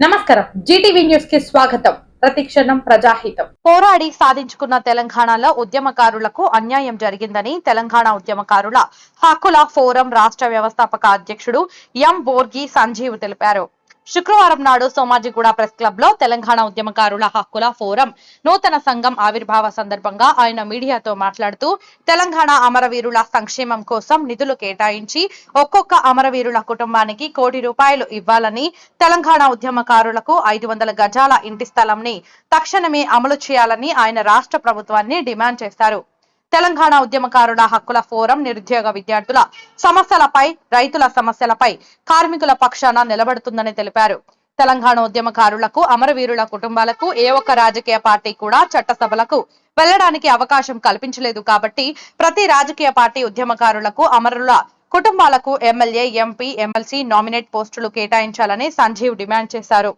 నమస్కారం. జీటీవీ న్యూస్కి స్వాగతం. ప్రతిక్షణం ప్రజాహితం. పోరాడి సాధించుకున్న తెలంగాణలో ఉద్యమకారులకు అన్యాయం జరిగిందని తెలంగాణ ఉద్యమకారుల హక్కుల ఫోరం రాష్ట్ర వ్యవస్థాపక అధ్యక్షుడు ఎం బోర్గి సంజీవ్ తెలిపారు. శుక్రవారం నాడు సోమాజిగూడ ప్రెస్ క్లబ్లో తెలంగాణ ఉద్యమకారుల హక్కుల ఫోరం. నూతన సంఘం ఆవిర్భావ సందర్భంగా ఆయన మీడియాతో మాట్లాడుతూ తెలంగాణ అమరవీరుల సంక్షేమం కోసం నిధులు కేటాయించి ఒక్కొక్క అమరవీరుల కుటుంబానికి కోటి రూపాయలు ఇవ్వాలని తెలంగాణ ఉద్యమకారులకు ఐదు వందల గజాల ఇంటి స్థలంని తక్షణమే అమలు చేయాలని ఆయన రాష్ట్ర ప్రభుత్వాన్ని డిమాండ్ చేశారు. తెలంగాణ ఉద్యమకారుల హక్కుల ఫోరం నిరుద్యోగ విద్యార్థుల సమస్యలపై రైతుల సమస్యలపై కార్మికుల పక్షాన నిలబడుతుందని తెలిపారు. తెలంగాణ ఉద్యమకారులకు అమరవీరుల కుటుంబాలకు ఏ ఒక్క రాజకీయ పార్టీ కూడా చట్టసభలకు వెళ్ళడానికి అవకాశం కల్పించలేదు కాబట్టి ప్రతి రాజకీయ పార్టీ ఉద్యమకారులకు అమరుల కుటుంబాలకు ఎమ్మెల్యే ఎంపీ ఎమ్మెల్సీ నామినేట్ పోస్టులు కేటాయించాలని సంజీవ్ డిమాండ్ చేశారు.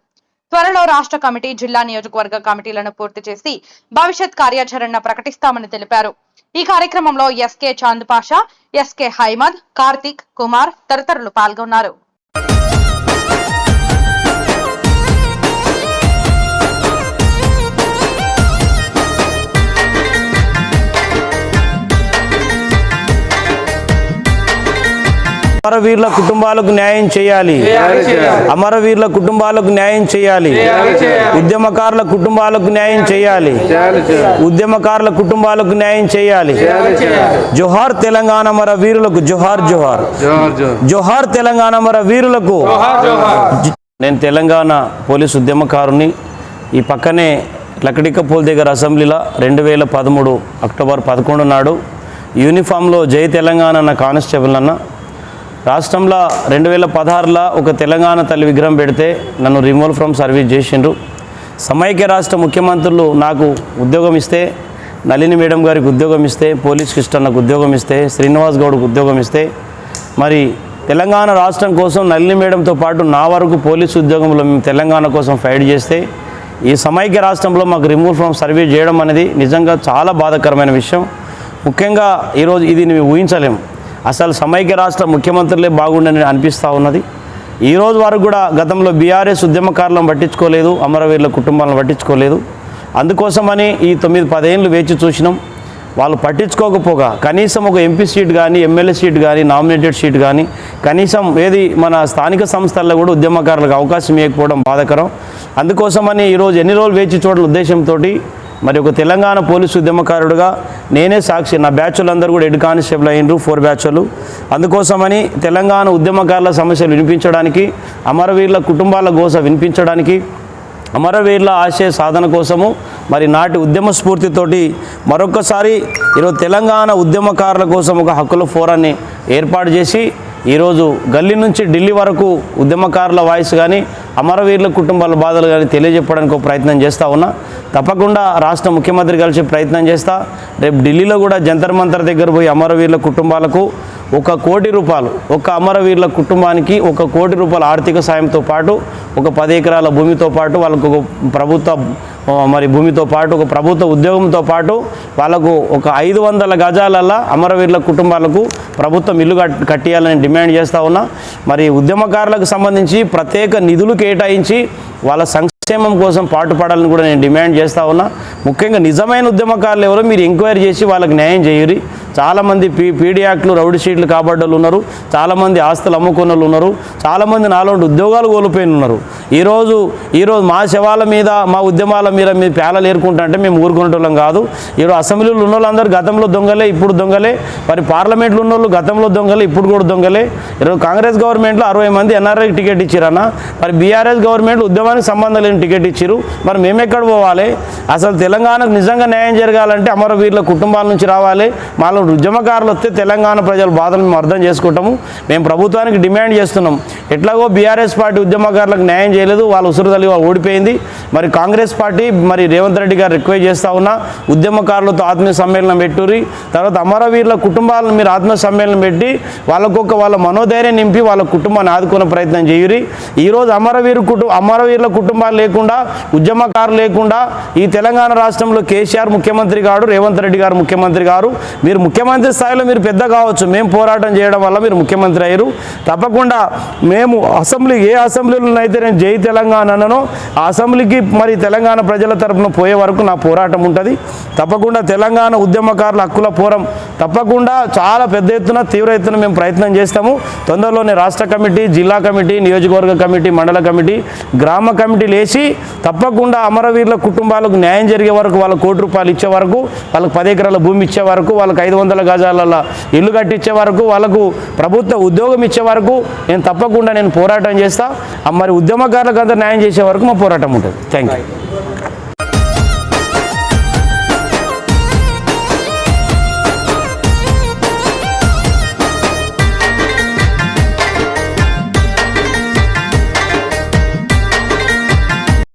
త్వరలో రాష్ట్ర కమిటీ జిల్లా నియోజకవర్గ కమిటీలను పూర్తి చేసి భవిష్యత్ కార్యాచరణ ప్రకటిస్తామని తెలిపారు. ఈ కార్యక్రమంలో ఎస్కే చాంద్ పాషా ఎస్కే హైమద్ కార్తిక్ కుమార్ తదితరులు పాల్గొన్నారు. అమరవీరుల కుటుంబాలకు న్యాయం చేయాలి. అమరవీరుల కుటుంబాలకు న్యాయం చేయాలి. ఉద్యమకారుల కుటుంబాలకు న్యాయం చేయాలి. ఉద్యమకారుల కుటుంబాలకు న్యాయం చేయాలి. జోహార్ తెలంగాణ మర వీరులకు జోహార్. జోహార్ జోహార్. తెలంగాణ మర వీరులకు నేను తెలంగాణ పోలీసు ఉద్యమకారుని ఈ పక్కనే లకడికపూల్ దగ్గర అసెంబ్లీలో రెండు వేల పదమూడు అక్టోబర్ పదకొండు నాడు యూనిఫామ్లో జై తెలంగాణ అన్న కానిస్టేబుల్ అన్న రాష్ట్రంలో రెండు వేల పదహారులో ఒక తెలంగాణ తల్లి విగ్రహం పెడితే నన్ను రిమూవల్ ఫ్రమ్ సర్వీస్ చేసిండ్రు. సమైక్య రాష్ట్ర ముఖ్యమంత్రులు నాకు ఉద్యోగం ఇస్తే నళిని మేడం గారికి ఉద్యోగం ఇస్తే పోలీస్ కృష్ణన్నకు ఉద్యోగం ఇస్తే శ్రీనివాస్ గౌడ్కు ఉద్యోగం ఇస్తే మరి తెలంగాణ రాష్ట్రం కోసం నళిని మేడంతో పాటు నా వరకు పోలీసు ఉద్యోగంలో మేము తెలంగాణ కోసం ఫైట్ చేస్తే ఈ సమైక్య రాష్ట్రంలో మాకు రిమూవ్ ఫ్రమ్ సర్వీస్ చేయడం అనేది నిజంగా చాలా బాధాకరమైన విషయం. ముఖ్యంగా ఈరోజు ఇది మేము ఊహించలేము అసలు సమైక్య రాష్ట్ర ముఖ్యమంత్రులే బాగుండని అనిపిస్తూ ఉన్నది. ఈ రోజు వరకు కూడా గతంలో బీఆర్ఎస్ ఉద్యమకారులను పట్టించుకోలేదు అమరవీరుల కుటుంబాలను పట్టించుకోలేదు. అందుకోసమని ఈ తొమ్మిది పదేళ్ళు వేచి చూసినాం. వాళ్ళు పట్టించుకోకపోగా కనీసం ఒక ఎంపీ సీట్ కానీ ఎమ్మెల్యే సీట్ కానీ నామినేటెడ్ సీట్ కానీ కనీసం ఏది మన స్థానిక సంస్థల్లో కూడా ఉద్యమకారులకు అవకాశం ఇవ్వకపోవడం బాధకరం. అందుకోసమని ఈరోజు ఎన్ని రోజులు వేచి చూడని ఉద్దేశంతో మరి ఒక తెలంగాణ పోలీసు ఉద్యమకారుడుగా నేనే సాక్షి. నా బ్యాచ్లందరూ కూడా హెడ్ కానిస్టేబుల్ అయినరు ఫోర్ బ్యాచ్లు. అందుకోసమని తెలంగాణ ఉద్యమకారుల సమస్యలు వినిపించడానికి అమరవీరుల కుటుంబాల గోస వినిపించడానికి అమరవీరుల ఆశయ సాధన కోసము మరి నాటి ఉద్యమ స్ఫూర్తితోటి మరొకసారి ఈరోజు తెలంగాణ ఉద్యమకారుల కోసం ఒక హక్కుల ఫోరాన్ని ఏర్పాటు చేసి ఈరోజు గల్లీ నుంచి ఢిల్లీ వరకు ఉద్యమకారుల వాయిస్ కానీ అమరవీరుల కుటుంబాల బాధలు కానీ తెలియజెప్పడానికి ఒక ప్రయత్నం చేస్తూ ఉన్నా. తప్పకుండా రాష్ట్ర ముఖ్యమంత్రి కలిసి ప్రయత్నం చేస్తా. రేపు ఢిల్లీలో కూడా జంతర్ మంతర్ దగ్గర పోయి అమరవీరుల కుటుంబాలకు ఒక కోటి రూపాయలు ఒక అమరవీరుల కుటుంబానికి ఒక కోటి రూపాయల ఆర్థిక సాయంతో పాటు ఒక పది ఎకరాల భూమితో పాటు వాళ్ళకు ఒక ప్రభుత్వ మరి భూమితో పాటు ఒక ప్రభుత్వ ఉద్యోగంతో పాటు వాళ్ళకు ఒక ఐదు వందల గజాలల్ల అమరవీరుల కుటుంబాలకు ప్రభుత్వం ఇల్లు కట్ కట్టియాలని డిమాండ్ చేస్తూ ఉన్నా. మరి ఉద్యమకారులకు సంబంధించి ప్రత్యేక నిధులు కేటాయించి వాళ్ళ సంక్షేమం కోసం పాటుపడాలని కూడా నేను డిమాండ్ చేస్తూ ఉన్నా. ముఖ్యంగా నిజమైన ఉద్యమకారులు ఎవరో మీరు ఎంక్వైరీ చేసి వాళ్ళకి న్యాయం చేయరు. చాలామంది పీ పీడీ యాక్ట్లు రౌడీ షీట్లు కాబడ్డలు ఉన్నారు. చాలామంది ఆస్తులు అమ్ముకున్న వాళ్ళు ఉన్నారు. చాలామంది నాలుగు ఉద్యోగాలు కోల్పోయిన ఉన్నారు. ఈరోజు ఈరోజు మా శవాల మీద మా ఉద్యమాల మీద మీ పేలలు ఏరుకుంటా అంటే మేము ఊరుకునేటోళ్ళం కాదు. ఈరోజు అసెంబ్లీలో ఉన్న వాళ్ళందరూ గతంలో దొంగలే ఇప్పుడు దొంగలే. మరి పార్లమెంట్లో ఉన్న వాళ్ళు గతంలో దొంగలే ఇప్పుడు కూడా దొంగలే. ఈరోజు కాంగ్రెస్ గవర్నమెంట్లో అరవై మంది ఎన్ఆర్ఐ టికెట్ ఇచ్చిరన్న. మరి బీఆర్ఎస్ గవర్నమెంట్ ఉద్యమానికి సంబంధం లేని టికెట్ ఇచ్చిరు. మరి మేము ఎక్కడ పోవాలి? అసలు తెలంగాణకు నిజంగా న్యాయం జరగాలంటే అమరవీరుల కుటుంబాల నుంచి రావాలి. మాలో ఉద్యమకారులు వస్తే తెలంగాణ ప్రజల బాధలు మేము అర్థం చేసుకుంటాము. మేము ప్రభుత్వానికి డిమాండ్ చేస్తున్నాం. ఎట్లాగో బీఆర్ఎస్ పార్టీ ఉద్యమకారులకు న్యాయం చేయలేదు వాళ్ళ ఉసురు తల్లి ఓడిపోయింది. మరి కాంగ్రెస్ పార్టీ మరి రేవంత్ రెడ్డి గారు రిక్వెస్ట్ చేస్తా ఉన్నా ఉద్యమకారులతో ఆత్మీయ సమ్మేళనం పెట్టుర్రి. తర్వాత అమరవీరుల కుటుంబాలను మీరు ఆత్మీయ సమ్మేళనం పెట్టి వాళ్ళకొక వాళ్ళ మనోధైర్యం నింపి వాళ్ళ కుటుంబాన్ని ఆదుకునే ప్రయత్నం చేయురి ఈరోజు అమరవీరు కుటుంబ అమరవీరుల కుటుంబాలు లేకుండా ఉద్యమకారులు లేకుండా ఈ తెలంగాణ రాష్ట్రంలో కేసీఆర్ ముఖ్యమంత్రి గారు రేవంత్ రెడ్డి గారు ముఖ్యమంత్రి గారు. మీరు ముఖ్యమంత్రి స్థాయిలో మీరు పెద్ద కావచ్చు. మేము పోరాటం చేయడం వల్ల మీరు ముఖ్యమంత్రి అయ్యారు తప్పకుండా మేము అసెంబ్లీ ఏ అసెంబ్లీలో అయితే నేను జై తెలంగాణ అసెంబ్లీకి మరి తెలంగాణ ప్రజల తరపున పోయే వరకు నా పోరాటం ఉంటుంది. తప్పకుండా తెలంగాణ ఉద్యమకారుల హక్కుల పోరం తప్పకుండా చాలా పెద్ద ఎత్తున తీవ్ర ఎత్తున మేము ప్రయత్నం చేస్తాము. తొందరలోనే రాష్ట్ర కమిటీ జిల్లా కమిటీ నియోజకవర్గ కమిటీ మండల కమిటీ గ్రామ కమిటీలు వేసి తప్పకుండా అమరవీరుల కుటుంబాలకు న్యాయం జరిగే వరకు వాళ్ళ కోటి రూపాయలు ఇచ్చే వరకు వాళ్ళకి పది ఎకరాల భూమి ఇచ్చే వరకు వాళ్ళకి ఐదు వందల గజాల ఇల్లు కట్టించే వరకు వాళ్ళకు ప్రభుత్వ ఉద్యోగం ఇచ్చే వరకు నేను తప్పకుండా నేను పోరాటం చేస్తా. మరి మరి ఉద్యమకారులకు అంతా న్యాయం చేసే వరకు మా పోరాటం ఉంటుంది. Thank you